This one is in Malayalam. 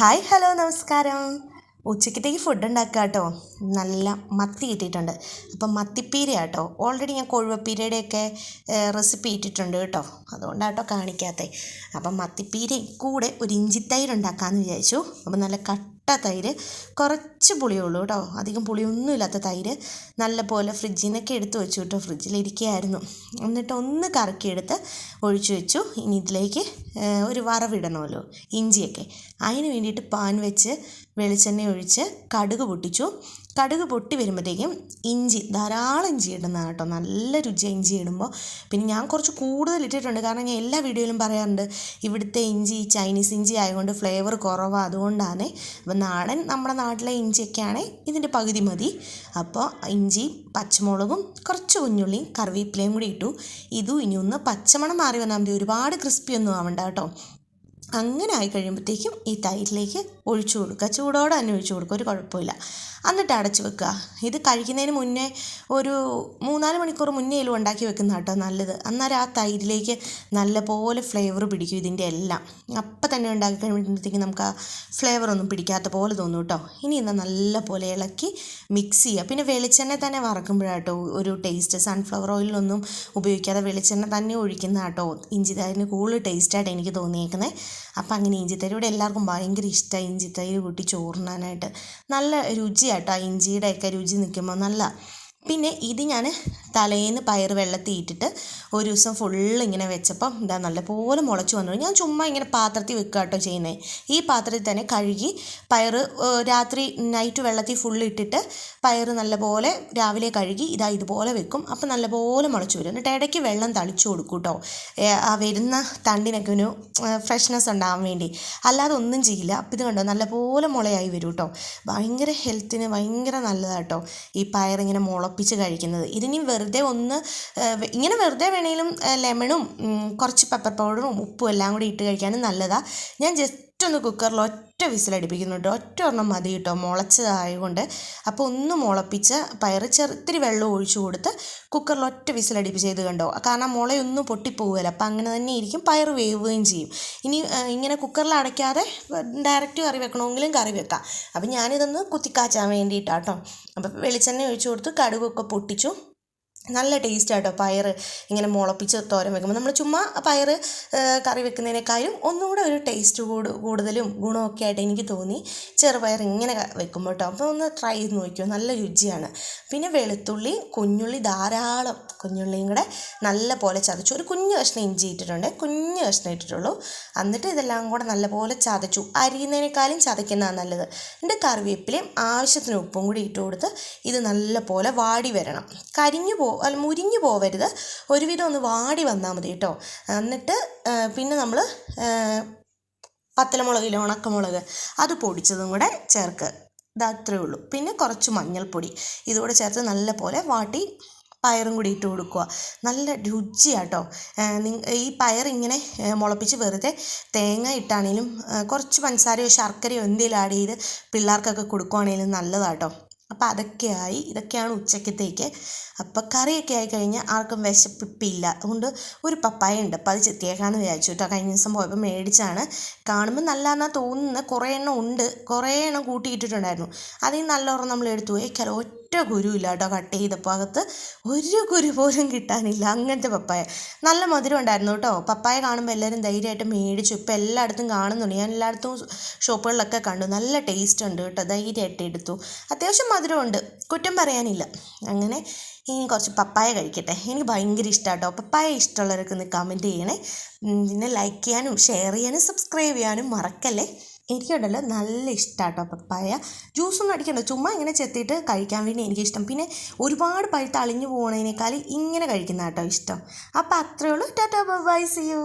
ഹായ് ഹലോ നമസ്കാരം. ഉച്ചക്കത്തേക്ക് ഫുഡ് ഉണ്ടാക്കുക കേട്ടോ. നല്ല മത്തി കിട്ടിയിട്ടുണ്ട്. അപ്പം മത്തിപ്പീര കേട്ടോ. ഓൾറെഡി ഞാൻ കൊഴുവപ്പീരയുടെയൊക്കെ റെസിപ്പി ഇട്ടിട്ടുണ്ട് കേട്ടോ. അതുകൊണ്ടാണ് കേട്ടോ കാണിക്കാത്തത് അപ്പം മത്തിപ്പീര കൂടെ ഒരു ഇഞ്ചിത്തൈര് ഉണ്ടാക്കാമെന്ന് വിചാരിച്ചു. അപ്പം നല്ല കട്ട തൈര്. കുറച്ച് പുളിയുള്ളൂ കേട്ടോ. അധികം പുളിയൊന്നും ഇല്ലാത്ത തൈര്. നല്ലപോലെ ഫ്രിഡ്ജിൽ നിന്നൊക്കെ എടുത്ത് വെച്ചു കേട്ടോ. ഫ്രിഡ്ജിലിരിക്കുകയായിരുന്നു. എന്നിട്ട് ഒന്ന് കറക്കിയെടുത്ത് ഒഴിച്ചു വെച്ചു. ഇനി ഇതിലേക്ക് ഒരു വറവിടണമല്ലോ. ഇഞ്ചിയൊക്കെ. അതിന് വേണ്ടിയിട്ട് പാൻ വെച്ച് വെളിച്ചെണ്ണ ഒഴിച്ച് കടുക് പൊട്ടിച്ചു. കടുക് പൊട്ടി വരുമ്പോഴത്തേക്കും ഇഞ്ചി ധാരാളം ഇഞ്ചി ഇടുന്നതാണ് കേട്ടോ. നല്ല രുചിയാണ് ഇഞ്ചി ഇടുമ്പോൾ പിന്നെ ഞാൻ കുറച്ച് കൂടുതൽ ഇട്ടിട്ടുണ്ട്. കാരണം ഞാൻ എല്ലാ വീഡിയോയിലും പറയാറുണ്ട് ഇവിടുത്തെ ഇഞ്ചി ചൈനീസ് ഇഞ്ചി ആയതുകൊണ്ട് ഫ്ലേവർ കുറവാണ് അതുകൊണ്ടാണ് അപ്പം നാടൻ നമ്മുടെ നാട്ടിലെ ഇഞ്ചിയൊക്കെയാണ് ഇതിന്റെ പകുതി മതി. അപ്പോൾ ഇഞ്ചി പച്ചമുളകും കുറച്ച് കുഞ്ഞുള്ളിയും കറിവേപ്പിലയും കൂടി ഇട്ടു. ഇതും ഇനി ഒന്ന് പച്ചമണം മാറി വന്നാൽ മതി. ഒരുപാട് ക്രിസ്പി ഒന്നും ആവണ്ട കേട്ടോ. അങ്ങനെ ആയി കഴിയുമ്പോഴത്തേക്കും ഈ തൈരിലേക്ക് ഒഴിച്ചു കൊടുക്കുക. ചൂടോടെ തന്നെ ഒഴിച്ചു കൊടുക്കുക. ഒരു കുഴപ്പമില്ല. എന്നിട്ട് അടച്ചു വെക്കുക. ഇത് കഴിക്കുന്നതിന് മുന്നേ ഒരു മൂന്നാൽ മണിക്കൂർ മുന്നേലും ഉണ്ടാക്കി വെക്കുന്ന കേട്ടോ നല്ലത്. അന്നേരം ആ തൈരിലേക്ക് നല്ലപോലെ ഫ്ലേവർ പിടിക്കും ഇതിന്റെ എല്ലാം. അപ്പം തന്നെ ഉണ്ടാക്കി കഴിയുമ്പോഴത്തേക്കും നമുക്ക് ആ ഫ്ലേവർ ഒന്നും പിടിക്കാത്ത പോലെ തോന്നും കേട്ടോ. ഇനി എന്നാൽ നല്ലപോലെ ഇളക്കി മിക്സ് ചെയ്യുക. പിന്നെ വെളിച്ചെണ്ണ തന്നെ വറക്കുമ്പോഴാട്ടോ ഒരു ടേസ്റ്റ് സൺഫ്ലവർ ഓയിലൊന്നും ഉപയോഗിക്കാതെ വെളിച്ചെണ്ണ തന്നെ ഒഴിക്കുന്ന കേട്ടോ ഇഞ്ചി തൈരിന് കൂടുതൽ ടേസ്റ്റായിട്ട് എനിക്ക് തോന്നിയേക്കുന്നത് അപ്പം അങ്ങനെ ഇഞ്ചിത്തൈര് ഇവിടെ എല്ലാവർക്കും ഭയങ്കര ഇഷ്ടമായി ഇഞ്ചിത്തൈര് കൂട്ടി ചോറുണ്ണാനായിട്ട്. നല്ല രുചിയാട്ടോ ആ ഇഞ്ചിയുടെയൊക്കെ രുചി നിൽക്കുമ്പോൾ നല്ല പിന്നെ ഇത് ഞാൻ തലേന്ന് പയർ വെള്ളത്തിൽ ഇട്ടിട്ട് ഒരു ദിവസം ഫുള്ള് ഇങ്ങനെ വെച്ചപ്പം ഇതാ നല്ലപോലെ മുളച്ച് വന്നു. ഞാൻ ചുമ്മാ ഇങ്ങനെ പാത്രത്തിൽ വെക്കുക കേട്ടോ ചെയ്യുന്നത് ഈ പാത്രത്തിൽ തന്നെ കഴുകി പയർ രാത്രി നൈറ്റ് വെള്ളത്തിൽ ഫുള്ള് ഇട്ടിട്ട് പയർ നല്ലപോലെ രാവിലെ കഴുകി ഇതാ ഇതുപോലെ വെക്കും. അപ്പം നല്ലപോലെ മുളച്ച് വരും. എന്നിട്ട് ഇടയ്ക്ക് വെള്ളം തളിച്ചു കൊടുക്കും കേട്ടോ. ആ വരുന്ന തണ്ടിനൊക്കെ ഒരു ഫ്രഷ്നെസ് ഉണ്ടാകാൻ വേണ്ടി. അല്ലാതെ ഒന്നും ചെയ്യില്ല. അപ്പം ഇത് കണ്ടോ നല്ലപോലെ മുളയായി വരും കേട്ടോ. ഭയങ്കര ഹെൽത്തിന് ഭയങ്കര നല്ലതാട്ടോ ഈ പയറിങ്ങനെ മുളപ്പിച്ച് കഴിക്കുന്നത്. ഇതിനി വെറുതെ ഒന്ന് ഇങ്ങനെ വെറുതെ വേണമെങ്കിലും ലെമണും കുറച്ച് പെപ്പർ പൗഡറും ഉപ്പും എല്ലാം കൂടി ഇട്ട് കഴിക്കാനും നല്ലതാണ് ഞാൻ ജസ്റ്റ് ഒന്ന് കുക്കറിൽ ഒറ്റ വിസിലടിപ്പിക്കുന്നുണ്ട് ഒറ്റ ഒരെണ്ണം മതി കേട്ടോ മുളച്ചതായതുകൊണ്ട് അപ്പോൾ ഒന്ന് മുളപ്പിച്ച് പയർ ചെറുത്തിരി വെള്ളം ഒഴിച്ചു കൊടുത്ത് കുക്കറിൽ ഒറ്റ വിസിലടിപ്പിച്ച് ചെയ്ത് കണ്ടോ. കാരണം മുളയൊന്നും പൊട്ടിപ്പോവുകയില്ല അപ്പം അങ്ങനെ തന്നെ ഇരിക്കും. പയർ വേവുകയും ചെയ്യും. ഇനി ഇങ്ങനെ കുക്കറിൽ അടയ്ക്കാതെ ഡയറക്റ്റ് കറി വെക്കണമെങ്കിലും കറി വെക്കാം. അപ്പം ഞാനിതൊന്ന് കുത്തിക്കാച്ചാൻ വേണ്ടിയിട്ടാട്ടോ. അപ്പം വെളിച്ചെണ്ണ ഒഴിച്ചു കൊടുത്ത് കടുകൊക്കെ പൊട്ടിച്ചു. നല്ല ടേസ്റ്റ് ആട്ടോ പയർ ഇങ്ങനെ മുളപ്പിച്ച് തോരൻ വെക്കുമ്പോൾ നമ്മൾ ചുമ്മാ പയർ കറി വെക്കുന്നതിനേക്കാളും ഒന്നുകൂടെ ഒരു ടേസ്റ്റ് കൂട് കൂടുതലും ഗുണമൊക്കെ ആയിട്ട് എനിക്ക് തോന്നി ചെറുപയർ ഇങ്ങനെ വെക്കുമ്പോൾ കേട്ടോ അപ്പോൾ ഒന്ന് ട്രൈ ചെയ്ത് നോക്കിയോ? നല്ല രുചിയാണ്. പിന്നെ വെളുത്തുള്ളി കുഞ്ഞുള്ളി ധാരാളം കുഞ്ഞുള്ളിയും കൂടെ നല്ല പോലെ ചതച്ചു. ഒരു കുഞ്ഞു കഷ്ണം ഇഞ്ചി ഇട്ടിട്ടുണ്ട്. കുഞ്ഞു കഷ്ണം ഇട്ടിട്ടുള്ളൂ. എന്നിട്ട് ഇതെല്ലാം കൂടെ നല്ലപോലെ ചതച്ചു. അരിയുന്നതിനേക്കാളും ചതയ്ക്കുന്നതാണ് നല്ലത്. എന്റെ കറിവേപ്പിലയും ആവശ്യത്തിന് ഉപ്പും കൂടി ഇട്ട് കൊടുത്ത് ഇത് നല്ല പോലെ വാടി വരണം. കരിഞ്ഞു പോ അല്ല മുരിഞ്ഞു പോവരുത്. ഒരുവിധം ഒന്ന് വാടി വന്നാൽ മതി കേട്ടോ. എന്നിട്ട് പിന്നെ നമ്മൾ പത്തലമുളകില്ല ഉണക്കമുളക് അത് പൊടിച്ചതും കൂടെ ചേർക്ക്. ഇത് ഉള്ളൂ. പിന്നെ കുറച്ച് മഞ്ഞൾപ്പൊടി. ഇതുകൂടെ ചേർത്ത് നല്ലപോലെ വാട്ടി പയറും കൂടി ഇട്ട് കൊടുക്കുക. നല്ല രുചിയാട്ടോ ഈ പയർ ഇങ്ങനെ മുളപ്പിച്ച് വെറുതെ തേങ്ങ ഇട്ടാണേലും കുറച്ച് പഞ്ചസാരയോ ശർക്കരയോ എന്തെങ്കിലും ആഡ് ചെയ്ത് പിള്ളേർക്കൊക്കെ കൊടുക്കുവാണേലും നല്ലതാട്ടോ അപ്പോൾ അതൊക്കെയായി. ഇതൊക്കെയാണ് ഉച്ചക്കത്തേക്ക്. അപ്പം കറിയൊക്കെ ആയി കഴിഞ്ഞാൽ ആർക്കും വിശപ്പിപ്പില്ല. അതുകൊണ്ട് ഒരു പപ്പായ ഉണ്ട് അപ്പം അത് ചെത്തിയേക്കാന്ന് വിചാരിച്ചു കേട്ടോ കഴിഞ്ഞ ദിവസം പോയപ്പോൾ മേടിച്ചാണ്. കാണുമ്പോൾ നല്ലതെന്നാണ് തോന്നുന്നത് കുറേ എണ്ണം ഉണ്ട്. കുറേ എണ്ണം കൂട്ടിയിട്ടിട്ടുണ്ടായിരുന്നു. അതിൽ നല്ല ഒരെണ്ണം നമ്മൾ എടുത്തു പോയി ചില ഒറ്റ ഇല്ല കേട്ടോ കട്ട് ചെയ്തപ്പോൾ അകത്ത് ഒരു കുരു പോലും കിട്ടാനില്ല. അങ്ങനത്തെ പപ്പായ. നല്ല മധുരം ഉണ്ടായിരുന്നു കേട്ടോ. പപ്പായ കാണുമ്പോൾ എല്ലാവരും ധൈര്യമായിട്ട് മേടിച്ചു. ഇപ്പോൾ എല്ലായിടത്തും കാണുന്നുണ്ട്. ഞാൻ എല്ലായിടത്തും ഷോപ്പുകളിലൊക്കെ കണ്ടു. നല്ല ടേസ്റ്റ് ഉണ്ട് കേട്ടോ. ധൈര്യമായിട്ട് എടുത്തു. അത്യാവശ്യം മധുരമുണ്ട്. കുറ്റം പറയാനില്ല. അങ്ങനെ ഇനി കുറച്ച് പപ്പായ കഴിക്കട്ടെ. എനിക്ക് ഭയങ്കര ഇഷ്ടമാണ് കേട്ടോ. പപ്പായ ഇഷ്ടമുള്ളവരൊക്കെ ഒന്ന് കമന്റ് ചെയ്യണേ. പിന്നെ ലൈക്ക് ചെയ്യാനും ഷെയർ ചെയ്യാനും സബ്സ്ക്രൈബ് ചെയ്യാനും മറക്കല്ലേ? എനിക്കുണ്ടല്ലോ നല്ല ഇഷ്ടമാട്ടോ പപ്പായ ജ്യൂസൊന്നും അടിക്കണ്ട. ചുമ്മാ ഇങ്ങനെ ചെത്തിയിട്ട് കഴിക്കാൻ വേണ്ടി എനിക്കിഷ്ടം. പിന്നെ ഒരുപാട് പഴുത്ത് അളിഞ്ഞു പോകുന്നതിനേക്കാൾ ഇങ്ങനെ കഴിക്കുന്ന കേട്ടോ ഇഷ്ടം. അപ്പോൾ അത്രയേ ഉള്ളൂ. Tata bye C U